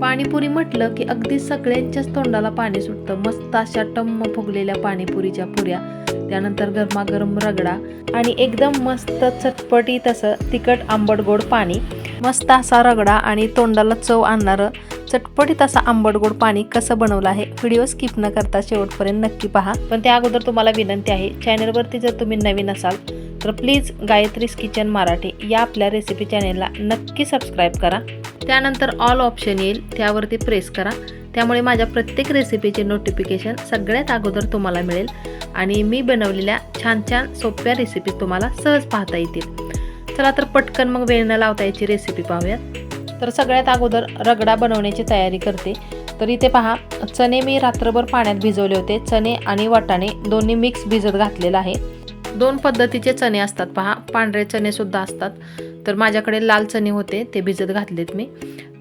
पाणीपुरी म्हटलं की अगदी सगळ्यांच्याच तोंडाला पाणी सुटतं. मस्त अशा टम्म फुगलेल्या पाणीपुरीच्या पुऱ्या. त्यानंतर गरमागरम रगडा आणि एकदम मस्त चटपटीत असं तिखट आंबट गोड पाणी. मस्त असा रगडा आणि तोंडाला चव आणणारं चटपटीत असा आंबट गोड पाणी कसं बनवलं आहे व्हिडिओ स्किप न करता शेवटपर्यंत नक्की पहा. पण त्या अगोदर तुम्हाला विनंती आहे चॅनलवरती जर तुम्ही नवीन असाल तर प्लीज गायत्रीज किचन मराठी या आपल्या रेसिपी चॅनेलला नक्की सबस्क्राईब करा. त्यानंतर ऑल ऑप्शन येईल त्यावरती प्रेस करा. त्यामुळे माझ्या प्रत्येक रेसिपीचे नोटिफिकेशन सगळ्यात अगोदर तुम्हाला मिळेल आणि मी बनवलेल्या छान छान सोप्या रेसिपी तुम्हाला सहज पाहता येतील. चला तर पटकन मग वेळ न लावता याची रेसिपी पाहूयात. तर सगळ्यात अगोदर रगडा बनवण्याची तयारी करते. तर इथे पहा चणे मी रात्रभर पाण्यात भिजवले होते. चणे आणि वाटाणे दोन्ही मिक्स भिजत घातलेलं आहे. दोन पद्धतीचे चणे असतात. पहा पांढरे चणे सुद्धा असतात. तर माझ्याकडे लाल चणे होते ते भिजत घातलेत मी.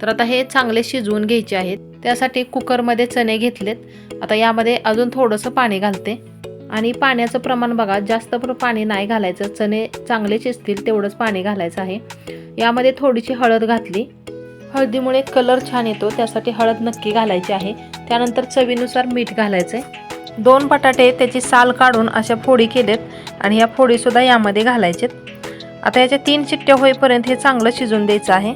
तर आता हे चांगले शिजवून घ्यायचे आहेत. त्यासाठी कुकरमध्ये चणे घेतलेत. आता यामध्ये अजून थोडंसं पाणी घालते. आणि पाण्याचं प्रमाण बघा जास्त पण पाणी नाही घालायचं. चणे चांगले शिजतील तेवढंच पाणी घालायचं आहे. यामध्ये थोडीशी हळद घातली. हळदीमुळे कलर छान येतो त्यासाठी हळद नक्की घालायची आहे. त्यानंतर चवीनुसार मीठ घालायचं आहे दोन बटाटे त्याची साल काढून अशा फोडी केलेत. आणि ह्या फोडीसुद्धा यामध्ये घालायचेत. आता याच्या तीन शिट्ट्या होईपर्यंत हे चांगलं शिजून द्यायचं आहे.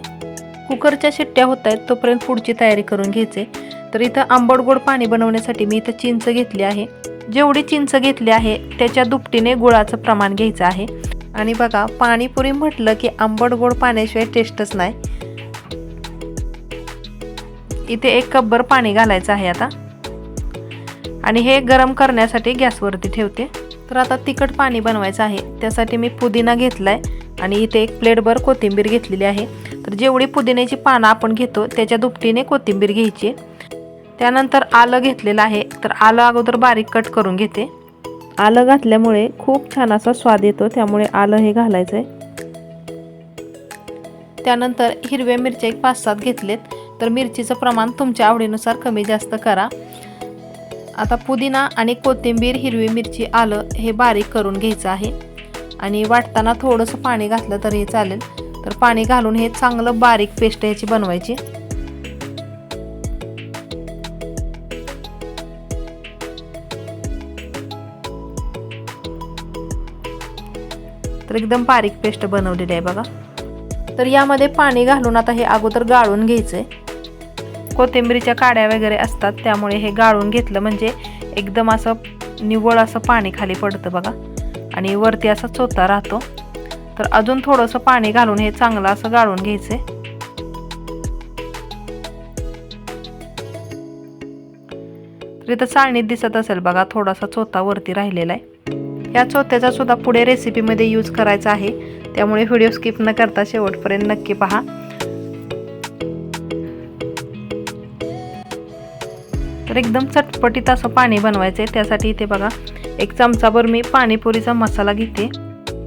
कुकरच्या शिट्ट्या होत आहेत तोपर्यंत पुढची तयारी करून घ्यायचे. तर इथं आंबट गोड पाणी बनवण्यासाठी मी इथं चिंच घेतली आहे. जेवढी चिंच घेतली आहे त्याच्या दुपटीने गुळाचं प्रमाण घ्यायचं आहे. आणि बघा पाणीपुरी म्हटलं की आंबट गोड पाण्याशिवाय टेस्टच नाही. इथे एक कपभर पाणी घालायचं आहे आता. आणि हे गरम करण्यासाठी गॅसवरती ठेवते. तर आता तिखट पाणी बनवायचं आहे. त्यासाठी मी पुदिना घेतला आहे आणि इथे एक प्लेटभर कोथिंबीर घेतलेली आहे. तर जेवढी पुदिन्याची पानं आपण घेतो त्याच्या दुपटीने कोथिंबीर घ्यायची. त्यानंतर आलं घेतलेलं आहे. तर आलं अगोदर बारीक कट करून घेते. आलं घातल्यामुळे खूप छान असा स्वाद येतो त्यामुळे आलं हे घालायचं आहे त्यानंतर हिरव्या मिरच्या एक पाच सात घेतलेत. तर मिरचीचं प्रमाण तुमच्या आवडीनुसार कमी जास्त करा. आता पुदिना आणि कोथिंबीर हिरवी मिरची आलं हे बारीक करून घ्यायचं आहे. आणि वाटताना थोडंसं पाणी घातलं तर हे चालेल. तर पाणी घालून हे चांगलं बारीक पेस्ट याची बनवायची. तर एकदम बारीक पेस्ट बनवलेली आहे बघा. तर यामध्ये पाणी घालून आता हे अगोदर गाळून घ्यायचं आहे कोथिंबीरीच्या काड्या वगैरे असतात त्यामुळे हे गाळून घेतलं म्हणजे एकदम असं निव्वळ असं पाणी खाली पडतं बघा. आणि वरती असा चोथा राहतो. तर अजून थोडंसं पाणी घालून हे चांगलं असं गाळून घ्यायचं तर इथं चाळणीत दिसत असेल बघा थोडासा चोथा वरती राहिलेला आहे. या चोथ्याचा सुद्धा पुढे रेसिपीमध्ये यूज करायचा आहे. त्यामुळे व्हिडिओ स्किप न करता शेवटपर्यंत नक्की पहा. तर एकदम चटपटीत असं पाणी बनवायचं आहे त्यासाठी इथे बघा एक चमचाभर मी पाणीपुरीचा मसाला घेते.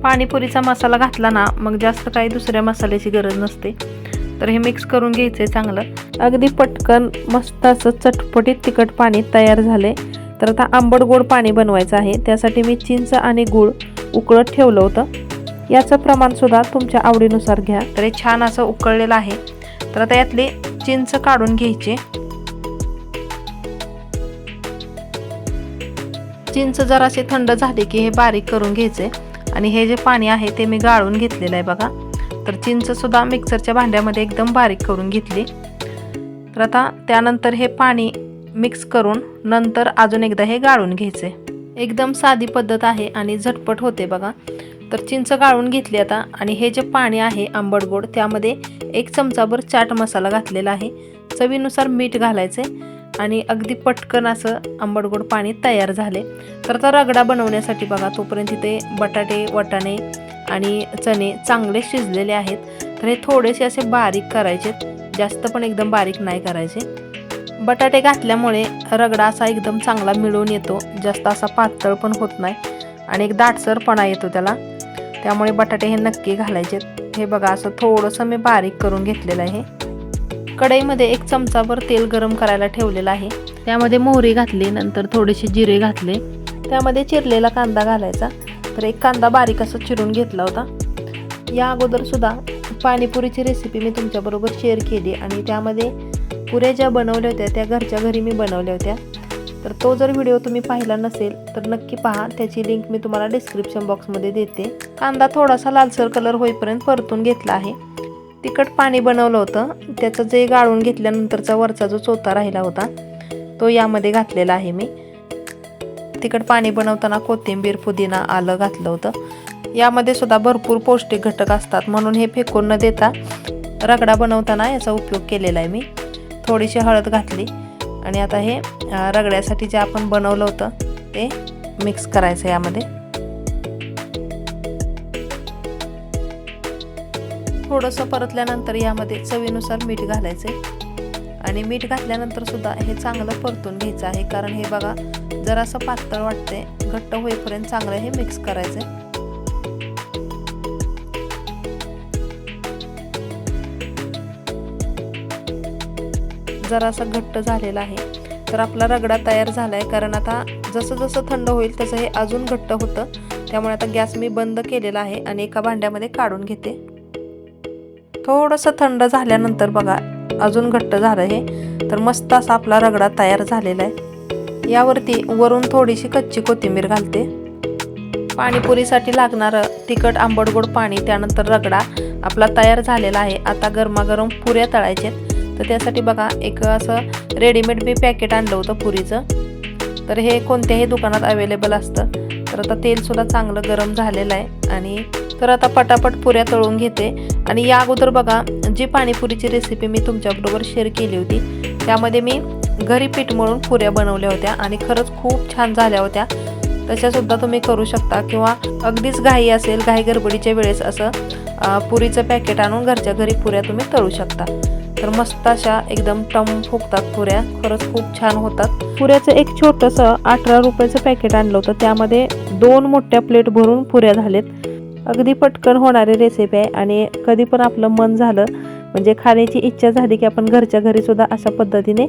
पाणीपुरीचा मसाला घातला ना मग जास्त काही दुसऱ्या मसाल्याची गरज नसते. तर हे मिक्स करून घ्यायचं आहे चांगलं. अगदी पटकन मस्त असं चटपटीत तिखट पाणी तयार झाले तर आता आंबट गोड पाणी बनवायचं आहे. त्यासाठी मी चिंच आणि गूळ उकळत ठेवलं होतं. याचं प्रमाणसुद्धा तुमच्या आवडीनुसार घ्या. तर हे छान असं उकळलेलं आहे. तर आता यातले चिंच काढून घ्यायचे. चिंच जराशी थंड झाली की हे बारीक करून घ्यायचे. आणि हे जे पाणी आहे ते मी गाळून घेतलेलं आहे बघा. तर चिंचसुद्धा मिक्सरच्या भांड्यामध्ये एकदम बारीक करून घेतली. तर आता त्यानंतर हे पाणी मिक्स करून नंतर अजून एकदा हे गाळून घ्यायचे. एकदम साधी पद्धत आहे आणि झटपट होते बघा. तर चिंच गाळून घेतली आता आणि हे जे पाणी आहे आंबट गोड त्यामध्ये एक चमचाभर चाट मसाला घातलेला आहे. चवीनुसार मीठ घालायचे आणि अगदी पटकन असं आंबट गोड पाणी तयार झाले. तर आता रगडा बनवण्यासाठी बघा तोपर्यंत तिथे बटाटे वटाणे आणि चणे चांगले शिजलेले आहेत. तर हे थोडेसे असे बारीक करायचे. जास्त पण एकदम बारीक नाही करायचे. बटाटे घातल्यामुळे रगडा असा एकदम चांगला मिळून येतो. जास्त असा पातळ पण होत नाही आणि एक दाटसरपणा येतो त्याला. त्यामुळे बटाटे हे नक्की घालायचे हे बघा असं थोडंसं मी बारीक करून घेतलेलं आहे. कढईमध्ये एक चमचाभर तेल गरम करायला ठेवलेलं आहे. त्यामध्ये मोहरी घातली नंतर थोडेसे जिरे घातले. त्यामध्ये चिरलेला कांदा घालायचा. तर एक कांदा बारीक असं चिरून घेतला होता. या अगोदरसुद्धा पाणीपुरीची रेसिपी मी तुमच्याबरोबर शेअर केली आणि त्यामध्ये पुऱ्या ज्या बनवल्या होत्या त्या घरच्या घरी मी बनवल्या होत्या. तर तो जर व्हिडिओ तुम्ही पाहिला नसेल तर नक्की पहा. त्याची लिंक मी तुम्हाला डिस्क्रिप्शन बॉक्समध्ये देते. कांदा थोडासा लालसर कलर होईपर्यंत परतून घेतला आहे. तिखट पाणी बनवलं होतं. त्याचं जे गाळून घेतल्यानंतरचा वरचा जो चोथा राहिला होता तो यामध्ये घातलेला आहे मी. तिखट पाणी बनवताना कोथिंबीर पुदिना आलं घातलं होतं. यामध्ये सुद्धा भरपूर पौष्टिक घटक असतात म्हणून हे फेकून न देता रगडा बनवताना याचा उपयोग केलेला आहे मी. थोडीशी हळद घातली आणि आता हे रगड्यासाठी जे आपण बनवलं होतं ते मिक्स करायचं यामध्ये. थोडंसं परतल्यानंतर यामध्ये चवीनुसार मीठ घालायचं आणि मीठ घातल्यानंतर सुद्धा हे चांगलं परतून घ्यायचं आहे. कारण हे बघा जरासं पातळ वाटते घट्ट होईपर्यंत चांगलं हे मिक्स करायचं आहे जरासा घट्ट झालेला आहे. तर आपला रगडा तयार झाला आहे कारण आता जसं जसं थंड होईल तसं हे अजून घट्ट होतं. त्यामुळे आता गॅस मी बंद केलेला आहे आणि एका भांड्यामध्ये काढून घेते. थोडंसं थंड झाल्यानंतर बघा अजून घट्ट झालं हे. तर मस्त असा आपला रगडा तयार झालेला आहे. यावरती वरून थोडीशी कच्ची कोथिंबीर घालते. पाणीपुरीसाठी लागणारं तिखट आंबट गोड पाणी त्यानंतर रगडा आपला तयार झालेला आहे. आता गरमागरम पुऱ्या तळायचे तर त्यासाठी बघा एक असं रेडीमेड मी पॅकेट आणलं होतं पुरीचं. तर हे कोणत्याही दुकानात अवेलेबल असतं. तर आता तेलसुद्धा चांगलं गरम झालेलं आहे. आणि तर आता पटापट पुऱ्या तळून घेते. आणि या अगोदर बघा जी पाणीपुरीची रेसिपी मी तुमच्याबरोबर शेअर केली होती त्यामध्ये मी घरी पीठ मळून पुऱ्या बनवल्या होत्या आणि खरंच खूप छान झाल्या होत्या. तशासुद्धा तुम्ही करू शकता किंवा अगदीच घाई असेल घाई गडबडीच्या वेळेस असं पुरीचं पॅकेट आणून घरच्या घरी पुऱ्या तुम्ही तळू शकता. तर मस्त अशा एकदम टम फुगतात पुऱ्या. खरंच खूप छान होतात. पुऱ्याचं एक छोटंसं अठरा रुपयाचं पॅकेट आणलं होतं. त्यामध्ये दोन मोठ्या प्लेट भरून पुऱ्या झालेत. अगदी पटकन होणारी रेसिपी आहे आणि कधी पण आपलं मन झालं म्हणजे खाण्याची इच्छा झाली की आपण घरच्या घरी सुद्धा अशा पद्धतीने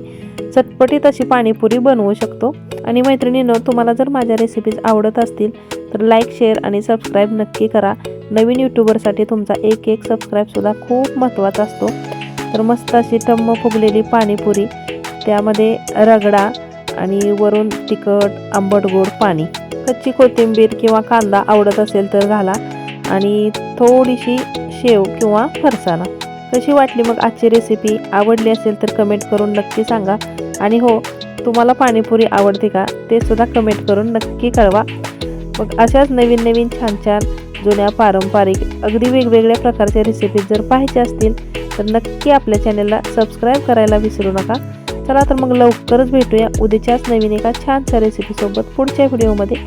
चटपटीत अशी पाणीपुरी बनवू शकतो. आणि मैत्रिणीनं तुम्हाला जर माझ्या रेसिपीज आवडत असतील तर लाईक शेअर आणि सबस्क्राईब नक्की करा. नवीन यूट्यूबरसाठी तुमचा एक एक सबस्क्राईबसुद्धा खूप महत्त्वाचा असतो. तर मस्त अशी टम्म फुगलेली पाणीपुरी त्यामध्ये रगडा आणि वरून तिखट आंबट गोड पाणी. कच्ची कोथिंबीर किंवा कांदा आवडत असेल तर घाला आणि थोडीशी शेव किंवा फरसाणा. कशी वाटली मग आजची रेसिपी आवडली असेल तर कमेंट करून नक्की सांगा. आणि हो तुम्हाला पाणीपुरी आवडते का? ते सुद्धा कमेंट करून नक्की कळवा. मग अशाच नवीन नवीन छान छान जुन्या पारंपरिक अगदी वेगवेगळ्या प्रकारच्या रेसिपीज जर पाहायच्या असतील तर नक्की आपल्या चॅनलला सबस्क्राईब करायला विसरू नका. चला तर मग लवकरच भेटूया उद्याच्याच नवीन एका छानशा रेसिपीसोबत पुढच्या व्हिडिओमध्ये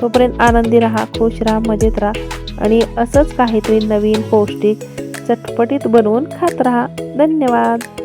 तोपर्यंत आनंदी राहा खुश राहा मजेत राहा आणि असंच काहीतरी नवीन पौष्टिक चटपटीत बनवून खात राहा. धन्यवाद.